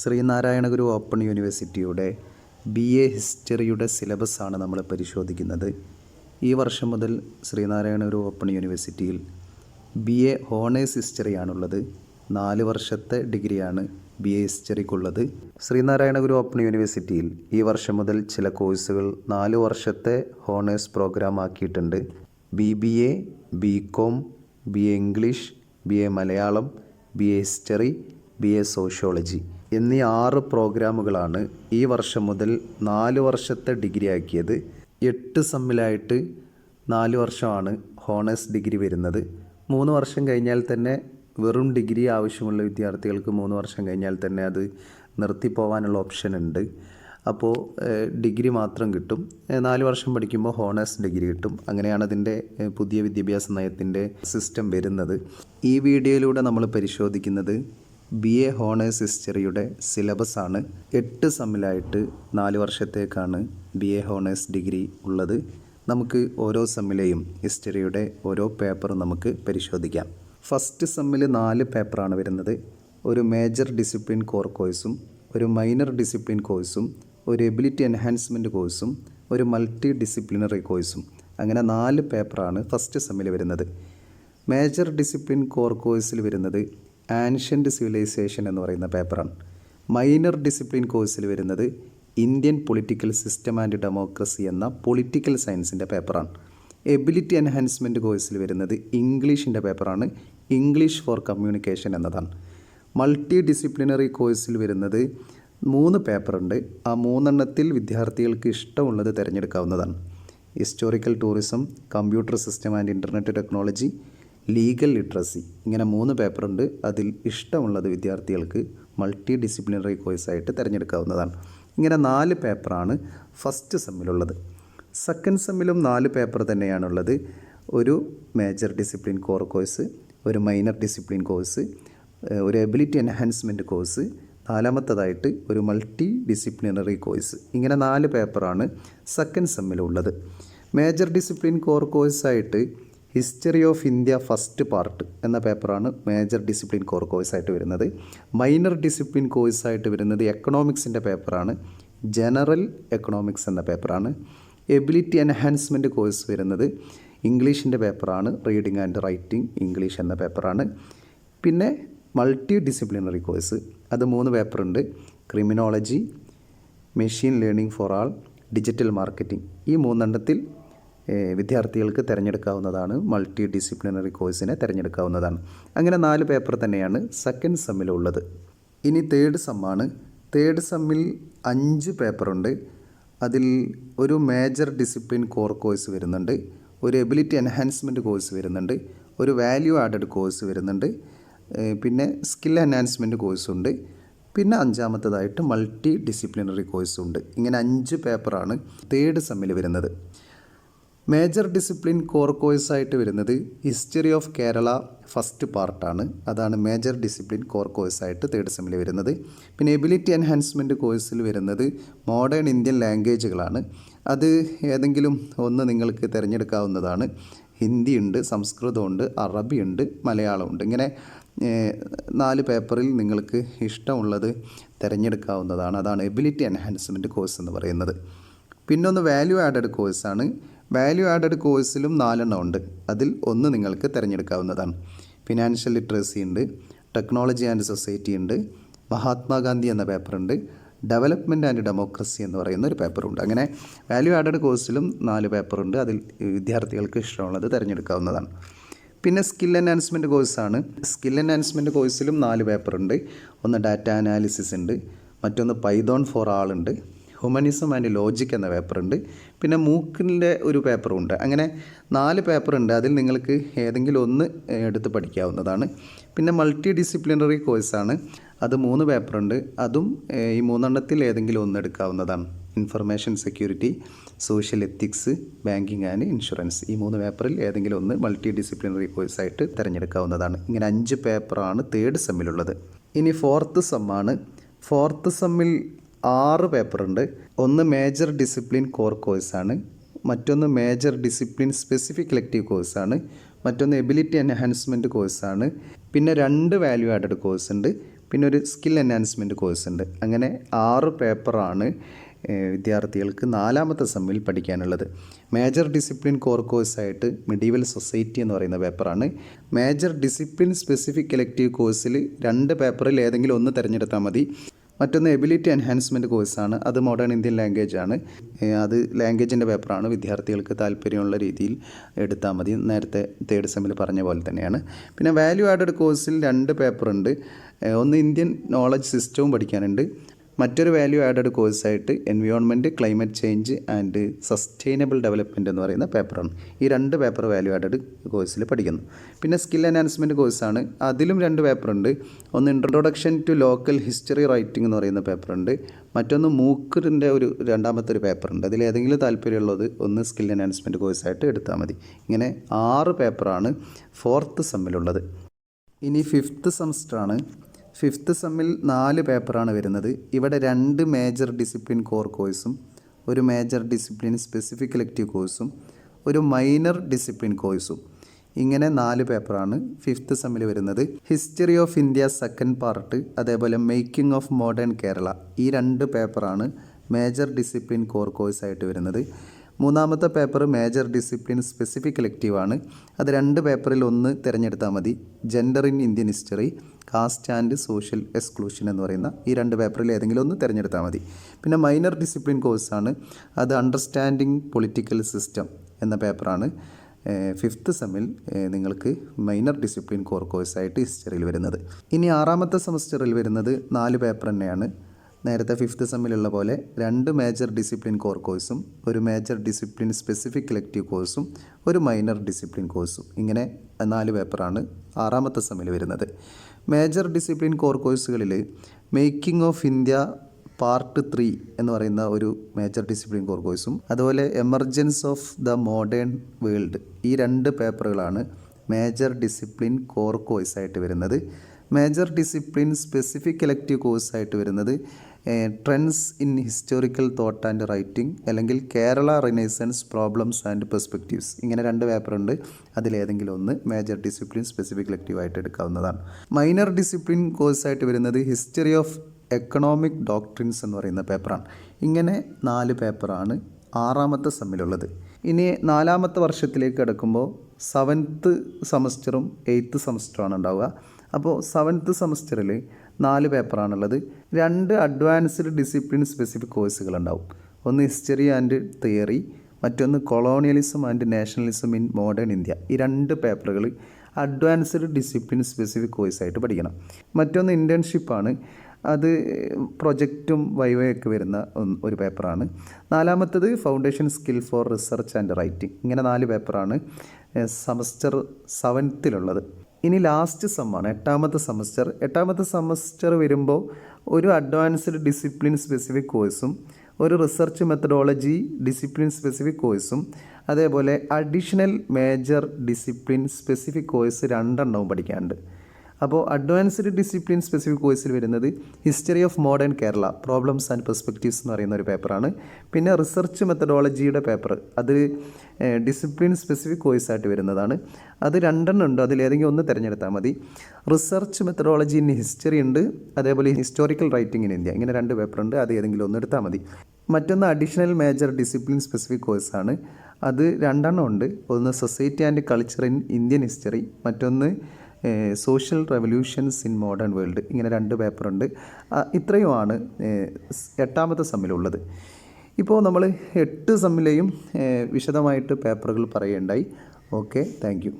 Sreenarayana Guru open യൂണിവേഴ്സിറ്റിയുടെ B A ഹിസ്റ്ററിയുടെ സിലബസാണ് നമ്മൾ പരിശോധിക്കുന്നത്. ഈ വർഷം മുതൽ ശ്രീനാരായണ ഗുരു ഓപ്പൺ യൂണിവേഴ്സിറ്റിയിൽ ബി എ ഹോണേഴ്സ് ഹിസ്റ്ററിയാണുള്ളത്. നാല് വർഷത്തെ ഡിഗ്രിയാണ് ബി എ ഹിസ്റ്ററിക്കുള്ളത്. ശ്രീനാരായണ ഗുരു ഓപ്പൺ യൂണിവേഴ്സിറ്റിയിൽ ഈ വർഷം മുതൽ ചില കോഴ്സുകൾ നാല് വർഷത്തെ ഹോണേഴ്സ് പ്രോഗ്രാം ആക്കിയിട്ടുണ്ട്. B B A B com B A English B A Malayalam B A history B A sociology. എന്നീ ആറ് പ്രോഗ്രാമുകളാണ് ഈ വർഷം മുതൽ നാല് വർഷത്തെ ഡിഗ്രി ആക്കിയത്. എട്ട് സമ്മിലായിട്ട് നാല് വർഷമാണ് ഹോണേഴ്സ് ഡിഗ്രി വരുന്നത്. മൂന്ന് വർഷം കഴിഞ്ഞാൽ തന്നെ വെറും ഡിഗ്രി ആവശ്യമുള്ള വിദ്യാർത്ഥികൾക്ക് മൂന്ന് വർഷം കഴിഞ്ഞാൽ തന്നെ അത് നിർത്തിപ്പോവാനുള്ള ഓപ്ഷൻ ഉണ്ട്. അപ്പോൾ ഡിഗ്രി മാത്രം കിട്ടും. നാല് വർഷം പഠിക്കുമ്പോൾ ഹോണേഴ്സ് ഡിഗ്രി കിട്ടും. അങ്ങനെയാണ് അതിന്റെ പുതിയ വിദ്യാഭ്യാസ നയത്തിന്റെ സിസ്റ്റം വരുന്നത്. ഈ വീഡിയോയിലൂടെ നമ്മൾ പരിശോധിക്കുന്നത് ബി എ ഹോണേഴ്സ് ഹിസ്റ്ററിയുടെ സിലബസാണ് എട്ട് സമ്മിലായിട്ട് നാല് വർഷത്തേക്കാണ് ബി എ ഹോണേഴ്സ് ഡിഗ്രി ഉള്ളത്. നമുക്ക് ഓരോ സമ്മിലെയും ഹിസ്റ്ററിയുടെ ഓരോ പേപ്പർ നമുക്ക് പരിശോധിക്കാം. ഫസ്റ്റ് സമ്മിൽ നാല് പേപ്പറാണ് വരുന്നത്. ഒരു മേജർ ഡിസിപ്ലിൻ കോർ കോഴ്സും ഒരു മൈനർ ഡിസിപ്ലിൻ കോഴ്സും ഒരു എബിലിറ്റി എൻഹാൻസ്മെന്റ് കോഴ്സും ഒരു മൾട്ടി ഡിസിപ്ലിനറി കോഴ്സും. അങ്ങനെ നാല് പേപ്പറാണ് ഫസ്റ്റ് സെമ്മിൽ വരുന്നത്. മേജർ ഡിസിപ്ലിൻ കോർ കോഴ്സിൽ വരുന്നത് ആൻഷ്യന്റ് സിവിലൈസേഷൻ എന്ന് പറയുന്ന പേപ്പറാണ് മൈനർ ഡിസിപ്ലിൻ കോഴ്സിൽ വരുന്നത് Indian political system and democracy എന്ന പൊളിറ്റിക്കൽ സയൻസിന്റെ പേപ്പറാണ് എബിലിറ്റി എൻഹാൻസ്മെന്റ് കോഴ്സിൽ വരുന്നത് ഇംഗ്ലീഷിന്റെ പേപ്പറാണ് ഇംഗ്ലീഷ് ഫോർ കമ്മ്യൂണിക്കേഷൻ എന്നതാണ്. മൾട്ടി ഡിസിപ്ലിനറി കോഴ്സിൽ വരുന്നത് മൂന്ന് പേപ്പറുണ്ട് ആ മൂന്നെണ്ണത്തിൽ വിദ്യാർത്ഥികൾക്ക് ഇഷ്ടമുള്ളത് തിരഞ്ഞെടുക്കാവുന്നതാണ്. Historical tourism computer system and internet technology legal literacy. ഇങ്ങനെ മൂന്ന് പേപ്പറുണ്ട്. അതിൽ ഇഷ്ടമുള്ളത് വിദ്യാർത്ഥികൾക്ക് മൾട്ടി ഡിസിപ്ലിനറി കോഴ്സായിട്ട് തിരഞ്ഞെടുക്കാവുന്നതാണ്. ഇങ്ങനെ നാല് പേപ്പറാണ് ഫസ്റ്റ് സെമ്മിലുള്ളത്. സെക്കൻഡ് സെമ്മിലും നാല് പേപ്പർ തന്നെയാണുള്ളത്. ഒരു മേജർ ഡിസിപ്ലിൻ കോർ കോഴ്സ് ഒരു മൈനർ ഡിസിപ്ലിൻ കോഴ്സ് ഒരു എബിലിറ്റി എൻഹാൻസ്മെന്റ് കോഴ്സ് നാലാമത്തതായിട്ട് ഒരു മൾട്ടി ഡിസിപ്ലിനറി കോഴ്സ്. ഇങ്ങനെ നാല് പേപ്പറാണ് സെക്കൻഡ് സെമ്മിലുള്ളത്. Major discipline core കോഴ്സായിട്ട് history of India first part എന്ന പേപ്പറാണ് മേജർ ഡിസിപ്ലിൻ കോർ കോഴ്സായിട്ട് വരുന്നത്. മൈനർ ഡിസിപ്ലിൻ കോഴ്സായിട്ട് വരുന്നത് എക്കണോമിക്സിന്റെ പേപ്പറാണ്. ജനറൽ എക്കണോമിക്സ് എന്ന പേപ്പറാണ്. എബിലിറ്റി എൻഹാൻസ്മെന്റ് കോഴ്സ് വരുന്നത് ഇംഗ്ലീഷിന്റെ പേപ്പറാണ്. റീഡിങ് ആൻഡ് റൈറ്റിംഗ് ഇംഗ്ലീഷ് എന്ന പേപ്പറാണ്. പിന്നെ മൾട്ടി ഡിസിപ്ലിനറി കോഴ്സ്. അത് മൂന്ന് പേപ്പറുണ്ട്. Criminology machine learning for all digital marketing. ഈ മൂന്നെണ്ണത്തിൽ വിദ്യാർത്ഥികൾക്ക് തിരഞ്ഞെടുക്കാവുന്നതാണ് മൾട്ടി ഡിസിപ്ലിനറി കോഴ്സിനെ തിരഞ്ഞെടുക്കാവുന്നതാണ്. അങ്ങനെ നാല് പേപ്പർ തന്നെയാണ് സെക്കൻഡ് സെമ്മിലുള്ളത് ഇനി തേർഡ് സെമ്മാണ് തേർഡ് സെമ്മിൽ അഞ്ച് പേപ്പറുണ്ട് അതിൽ ഒരു മേജർ ഡിസിപ്ലിൻ കോർ കോഴ്സ് വരുന്നുണ്ട്. ഒരു എബിലിറ്റി എൻഹാൻസ്മെന്റ് കോഴ്സ് വരുന്നുണ്ട്. ഒരു വാല്യൂ ആഡഡ് കോഴ്സ് വരുന്നുണ്ട്. പിന്നെ സ്കിൽ എൻഹാൻസ്മെന്റ് കോഴ്സുണ്ട് പിന്നെ അഞ്ചാമത്തതായിട്ട് മൾട്ടി ഡിസിപ്ലിനറി കോഴ്സുണ്ട് ഇങ്ങനെ അഞ്ച് പേപ്പറാണ് തേർഡ് സെമ്മിൽ വരുന്നത്. മേജർ ഡിസിപ്ലിൻ കോർ കോഴ്സായിട്ട് വരുന്നത് ഹിസ്റ്ററി ഓഫ് കേരള ഫസ്റ്റ് പാർട്ടാണ്. അതാണ് മേജർ ഡിസിപ്ലിൻ കോർ കോഴ്സായിട്ട് തേർഡ് സെമ്മിൽ വരുന്നത്. പിന്നെ എബിലിറ്റി എൻഹാൻസ്മെന്റ് കോഴ്സിൽ വരുന്നത് മോഡേൺ ഇന്ത്യൻ ലാംഗ്വേജുകളാണ്. അത് ഏതെങ്കിലും ഒന്ന് നിങ്ങൾക്ക് തിരഞ്ഞെടുക്കാവുന്നതാണ്. ഹിന്ദിയുണ്ട് സംസ്കൃതമുണ്ട് അറബിയുണ്ട് മലയാളമുണ്ട് ഇങ്ങനെ നാല് പേപ്പറിൽ നിങ്ങൾക്ക് ഇഷ്ടമുള്ളത് തിരഞ്ഞെടുക്കാവുന്നതാണ്. അതാണ് എബിലിറ്റി എൻഹാൻസ്മെന്റ് കോഴ്സ് എന്ന് പറയുന്നത്. പിന്നൊന്ന് വാല്യൂ ആഡഡ് കോഴ്സാണ്. വാല്യൂ ആഡഡ് കോഴ്സിലും നാലെണ്ണം ഉണ്ട്. അതിൽ ഒന്ന് നിങ്ങൾക്ക് തിരഞ്ഞെടുക്കാവുന്നതാണ്. ഫിനാൻഷ്യൽ ലിറ്ററസി ഉണ്ട്. ടെക്നോളജി ആൻഡ് സൊസൈറ്റി ഉണ്ട്. മഹാത്മാഗാന്ധി എന്ന പേപ്പറുണ്ട് ഡെവലപ്മെന്റ് ആൻഡ് ഡെമോക്രസി എന്ന് പറയുന്ന ഒരു പേപ്പറുണ്ട് അങ്ങനെ വാല്യൂ ആഡഡ് കോഴ്സിലും നാല് പേപ്പറുണ്ട് അതിൽ വിദ്യാർത്ഥികൾക്ക് ഇഷ്ടമുള്ളത് തിരഞ്ഞെടുക്കാവുന്നതാണ്. പിന്നെ സ്കിൽ എൻഹാൻസ്മെന്റ് കോഴ്സാണ് സ്കിൽ എൻഹാൻസ്മെന്റ് കോഴ്സിലും നാല് പേപ്പറുണ്ട് ഒന്ന് ഡാറ്റ അനാലിസിസ് ഉണ്ട്. മറ്റൊന്ന് പൈതോൺ ഫോർ ആളുണ്ട് ഹ്യൂമനിസം ആൻഡ് ലോജിക് എന്ന പേപ്പറുണ്ട് പിന്നെ മൂക്കിന്റെ ഒരു പേപ്പറും ഉണ്ട്. അങ്ങനെ നാല് പേപ്പറുണ്ട് അതിൽ നിങ്ങൾക്ക് ഏതെങ്കിലും ഒന്ന് എടുത്ത് പഠിക്കാവുന്നതാണ്. പിന്നെ മൾട്ടി ഡിസിപ്ലിനറി കോഴ്സാണ് അത് മൂന്ന് പേപ്പറുണ്ട് അതും ഈ മൂന്നെണ്ണത്തിൽ ഏതെങ്കിലും ഒന്ന് എടുക്കാവുന്നതാണ്. Information security social ethics banking and insurance ഈ മൂന്ന് പേപ്പറിൽ ഏതെങ്കിലും ഒന്ന് മൾട്ടി ഡിസിപ്ലിനറി കോഴ്സായിട്ട് തിരഞ്ഞെടുക്കാവുന്നതാണ്. ഇങ്ങനെ അഞ്ച് പേപ്പറാണ് തേർഡ് സെമ്മിലുള്ളത് ഇനി ഫോർത്ത് സെമ്മാണ് ഫോർത്ത് സെമ്മിൽ ആറ് പേപ്പറുണ്ട്. ഒന്ന് മേജർ ഡിസിപ്ലിൻ കോർ കോഴ്സാണ് മറ്റൊന്ന് മേജർ ഡിസിപ്ലിൻ സ്പെസിഫിക് ഇലക്റ്റീവ് കോഴ്സാണ് മറ്റൊന്ന് എബിലിറ്റി എൻഹാൻസ്മെന്റ് കോഴ്സാണ് പിന്നെ രണ്ട് വാല്യൂ ആഡഡ് കോഴ്സ് ഉണ്ട്. പിന്നെ ഒരു സ്കിൽ എൻഹാൻസ്മെന്റ് കോഴ്സ് ഉണ്ട്. അങ്ങനെ ആറ് പേപ്പറാണ് വിദ്യാർത്ഥികൾക്ക് നാലാമത്തെ സെമ്മിൽ പഠിക്കാനുള്ളത്. മേജർ ഡിസിപ്ലിൻ കോർ കോഴ്സായിട്ട് മെഡീവൽ സൊസൈറ്റി എന്ന് പറയുന്ന പേപ്പറാണ്. മേജർ ഡിസിപ്ലിൻ സ്പെസിഫിക് ഇലക്റ്റീവ് കോഴ്സിൽ രണ്ട് പേപ്പറിൽ ഏതെങ്കിലും ഒന്ന് തിരഞ്ഞെടുത്താൽ മതി. മറ്റൊന്ന് എബിലിറ്റി എൻഹാൻസ്മെന്റ് കോഴ്സാണ് അത് മോഡേൺ ഇന്ത്യൻ ലാംഗ്വേജ് ആണ്. അത് ലാംഗ്വേജിന്റെ പേപ്പറാണ് വിദ്യാർത്ഥികൾക്ക് താല്പര്യമുള്ള രീതിയിൽ എടുത്താൽ മതി. നേരത്തെ തേർഡ് സെമ്മിൽ പറഞ്ഞ പോലെ തന്നെയാണ്. പിന്നെ വാല്യൂ ആഡഡ് കോഴ്സിൽ രണ്ട് പേപ്പറുണ്ട് ഒന്ന് ഇന്ത്യൻ നോളജ് സിസ്റ്റവും പഠിക്കാനുണ്ട്. മറ്റൊരു value added കോഴ്സായിട്ട് environment climate change and sustainable development എന്ന് പറയുന്ന പേപ്പറാണ് ഈ രണ്ട് പേപ്പർ വാല്യൂ ആഡഡ് കോഴ്സിൽ പഠിക്കുന്നു. പിന്നെ സ്കിൽ എൻഹാൻസ്മെന്റ് കോഴ്സാണ് അതിലും രണ്ട് പേപ്പറുണ്ട് ഒന്ന് introduction to local history writing എന്ന് പറയുന്ന പേപ്പറുണ്ട് മറ്റൊന്ന് മൂക്കറിന്റെ ഒരു രണ്ടാമത്തെ ഒരു പേപ്പറുണ്ട് അതിൽ ഏതെങ്കിലും താല്പര്യമുള്ളത് ഒന്ന് സ്കിൽ എൻഹാൻസ്മെന്റ് കോഴ്സായിട്ട് എടുത്താൽ മതി. ഇങ്ങനെ ആറ് പേപ്പറാണ് ഫോർത്ത് സെമ്മിലുള്ളത് ഇനി ഫിഫ്ത്ത് സെമസ്റ്ററാണ് ഫിഫ്ത്ത് സെമ്മിൽ നാല് പേപ്പറാണ് വരുന്നത്. ഇവിടെ രണ്ട് മേജർ ഡിസിപ്ലിൻ കോർ കോഴ്സും ഒരു മേജർ ഡിസിപ്ലിൻ സ്പെസിഫിക് ഇലക്റ്റീവ് കോഴ്സും ഒരു മൈനർ ഡിസിപ്ലിൻ കോഴ്സും ഇങ്ങനെ നാല് പേപ്പറാണ് ഫിഫ്ത്ത് സെമ്മിൽ വരുന്നത്. History of India second part അതേപോലെ മേക്കിംഗ് ഓഫ് മോഡേൺ കേരള ഈ രണ്ട് പേപ്പറാണ് മേജർ ഡിസിപ്ലിൻ കോർ കോഴ്സായിട്ട് വരുന്നത്. മൂന്നാമത്തെ paper major discipline specific elective ആണ്. അത് രണ്ട് പേപ്പറിൽ ഒന്ന് തിരഞ്ഞെടുത്താൽ മതി. Gender in Indian history caste and social exclusion എന്ന് പറയുന്ന ഈ രണ്ട് പേപ്പറിൽ ഏതെങ്കിലും ഒന്ന് തിരഞ്ഞെടുത്താൽ മതി. പിന്നെ മൈനർ ഡിസിപ്ലിൻ കോഴ്സാണ് അത് അണ്ടർസ്റ്റാൻഡിങ് പൊളിറ്റിക്കൽ സിസ്റ്റം എന്ന പേപ്പറാണ് ഫിഫ്ത്ത് സെമ്മിൽ നിങ്ങൾക്ക് മൈനർ ഡിസിപ്ലിൻ കോർ കോഴ്സായിട്ട് ഹിസ്റ്ററിയിൽ വരുന്നത്. ഇനി ആറാമത്തെ സെമസ്റ്ററിൽ വരുന്നത് നാല് പേപ്പർ തന്നെയാണ്. നേരത്തെ ഫിഫ്ത്ത് സെമ്മിലുള്ള പോലെ രണ്ട് മേജർ ഡിസിപ്ലിൻ കോർ കോഴ്സും ഒരു മേജർ ഡിസിപ്ലിൻ സ്പെസിഫിക് ഇലക്റ്റീവ് കോഴ്സും ഒരു മൈനർ ഡിസിപ്ലിൻ കോഴ്സും ഇങ്ങനെ നാല് പേപ്പറാണ് ആറാമത്തെ സെമ്മിൽ വരുന്നത്. മേജർ ഡിസിപ്ലിൻ കോർ കോഴ്സുകളിൽ making of India part three എന്ന് പറയുന്ന ഒരു മേജർ ഡിസിപ്ലിൻ കോർ കോഴ്സും അതുപോലെ emergence of the modern world ഈ രണ്ട് പേപ്പറുകളാണ് മേജർ ഡിസിപ്ലിൻ കോർ കോഴ്സായിട്ട് വരുന്നത്. മേജർ ഡിസിപ്ലിൻ സ്പെസിഫിക് ഇലക്റ്റീവ് കോഴ്സായിട്ട് വരുന്നത് trends in historical thought and writing അല്ലെങ്കിൽ Kerala renaissance problems and perspectives ഇങ്ങനെ രണ്ട് പേപ്പറുണ്ട് അതിലേതെങ്കിലും ഒന്ന് മേജർ ഡിസിപ്ലിൻ സ്പെസിഫിക് ഇലക്റ്റീവ് ആയിട്ട് എടുക്കാവുന്നതാണ്. മൈനർ ഡിസിപ്ലിൻ കോഴ്സായിട്ട് വരുന്നത് ഹിസ്റ്ററി ഓഫ് എക്കണോമിക് ഡോക്ട്രിൻസ് എന്ന് പറയുന്ന പേപ്പറാണ് ഇങ്ങനെ നാല് പേപ്പറാണ് ആറാമത്തെ സെമ്മിലുള്ളത്. ഇനി നാലാമത്തെ വർഷത്തിലേക്ക് കിടക്കുമ്പോൾ സെവൻത്ത് സെമസ്റ്ററും എയ്ത്ത് സെമസ്റ്ററുമാണ് ഉണ്ടാവുക. അപ്പോൾ സെവൻത്ത് സെമസ്റ്ററിൽ നാല് പേപ്പറാണുള്ളത്. രണ്ട് അഡ്വാൻസ്ഡ് ഡിസിപ്ലിൻ സ്പെസിഫിക് കോഴ്സുകൾ ഉണ്ടാവും ഒന്ന് ഹിസ്റ്ററി ആൻഡ് തിയറി മറ്റൊന്ന് colonialism and nationalism in modern India. ഈ രണ്ട് പേപ്പറുകൾ അഡ്വാൻസ്ഡ് ഡിസിപ്ലിൻ സ്പെസിഫിക് കോഴ്സായിട്ട് പഠിക്കണം. മറ്റൊന്ന് ഇന്റേൺഷിപ്പാണ് അത് പ്രൊജക്റ്റും വൈവയൊക്കെ വരുന്ന ഒരു പേപ്പറാണ്. നാലാമത്തത് foundation skill for research and writing. ഇങ്ങനെ നാല് പേപ്പറാണ് സെമസ്റ്റർ സെവൻത്തിലുള്ളത്. ഇനി ലാസ്റ്റ് സമ്മാണ് എട്ടാമത്തെ സെമസ്റ്റർ എട്ടാമത്തെ സെമസ്റ്റർ വരുമ്പോൾ ഒരു അഡ്വാൻസ്ഡ് ഡിസിപ്ലിൻ സ്പെസിഫിക് കോഴ്സും ഒരു റിസർച്ച് മെത്തഡോളജി ഡിസിപ്ലിൻ സ്പെസിഫിക് കോഴ്സും അതേപോലെ additional major discipline specific course രണ്ടെണ്ണവും പഠിക്കാനുണ്ട്. അപ്പോൾ അഡ്വാൻസ്ഡ് ഡിസിപ്ലിൻ സ്പെസിഫിക് കോഴ്സിൽ വരുന്നത് history of modern Kerala problems and perspectives എന്ന് പറയുന്ന ഒരു പേപ്പറാണ് പിന്നെ റിസർച്ച് മെത്തഡോളജിയുടെ പേപ്പർ അത് ഡിസിപ്ലിൻ സ്പെസിഫിക് കോഴ്സായിട്ട് വരുന്നതാണ്. അത് രണ്ടെണ്ണം ഉണ്ട് അതിലേതെങ്കിലും ഒന്ന് തിരഞ്ഞെടുത്താൽ മതി. റിസർച്ച് മെത്തഡോളജി ഇൻ ഹിസ്റ്ററി ഉണ്ട് അതേപോലെ ഹിസ്റ്റോറിക്കൽ റൈറ്റിംഗ് ഇൻ ഇന്ത്യ ഇങ്ങനെ രണ്ട് പേപ്പർ ഉണ്ട് അത് ഏതെങ്കിലും ഒന്ന് എടുത്താൽ മതി. മറ്റൊന്ന് അഡീഷണൽ മേജർ ഡിസിപ്ലിൻ സ്പെസിഫിക് കോഴ്സാണ് അത് രണ്ടെണ്ണം ഉണ്ട് ഒന്ന് society and culture in Indian history മറ്റൊന്ന് social revolutions in modern world ഇങ്ങനെ രണ്ട് പേപ്പറുണ്ട് ഇത്രയുമാണ് എട്ടാമത്തെ സമ്മിലുള്ളത്. ഇപ്പോൾ നമ്മൾ എട്ട് സമ്മിലെയും വിശദമായിട്ട് പേപ്പറുകൾ പറയുകയുണ്ടായി. Okay thank